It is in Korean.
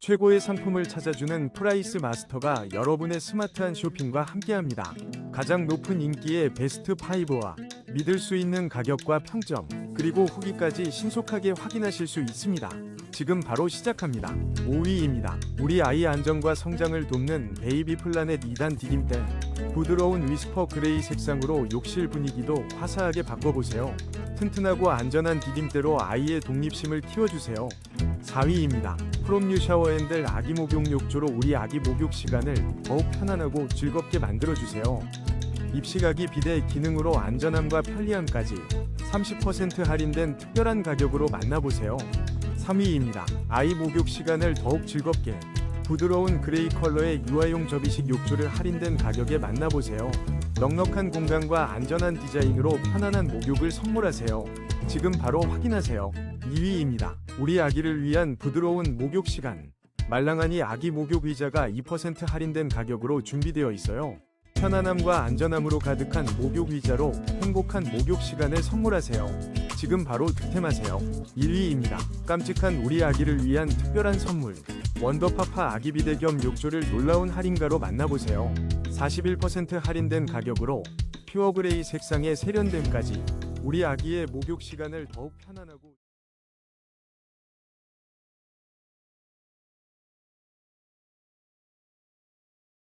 최고의 상품을 찾아주는 프라이스 마스터가 여러분의 스마트한 쇼핑과 함께합니다. 가장 높은 인기의 베스트 5와 믿을 수 있는 가격과 평점, 그리고 후기까지 신속하게 확인하실 수 있습니다. 지금 바로 시작합니다. 5위입니다. 우리 아이 안정과 성장을 돕는 베이비 플라넷 2단 디딤대. 부드러운 위스퍼 그레이 색상으로 욕실 분위기도 화사하게 바꿔보세요. 튼튼하고 안전한 디딤대로 아이의 독립심을 키워주세요. 4위입니다. 프롬뉴 샤워핸들 아기 목욕 욕조로 우리 아기 목욕 시간을 더욱 편안하고 즐겁게 만들어주세요. 입시가기 비대 기능으로 안전함과 편리함까지 30% 할인된 특별한 가격으로 만나보세요. 3위입니다. 아이 목욕 시간을 더욱 즐겁게 부드러운 그레이 컬러의 유아용 접이식 욕조를 할인된 가격에 만나보세요. 넉넉한 공간과 안전한 디자인으로 편안한 목욕을 선물하세요. 지금 바로 확인하세요. 2위입니다. 우리 아기를 위한 부드러운 목욕 시간. 말랑하니 아기 목욕 의자가 2% 할인된 가격으로 준비되어 있어요. 편안함과 안전함으로 가득한 목욕 의자로 행복한 목욕 시간을 선물하세요. 지금 바로 득템하세요. 1위입니다. 깜찍한 우리 아기를 위한 특별한 선물. 원더파파 아기 비대 겸 욕조를 놀라운 할인가로 만나보세요. 41% 할인된 가격으로 퓨어 그레이 색상의 세련됨까지 우리 아기의 목욕 시간을 더욱 편안하고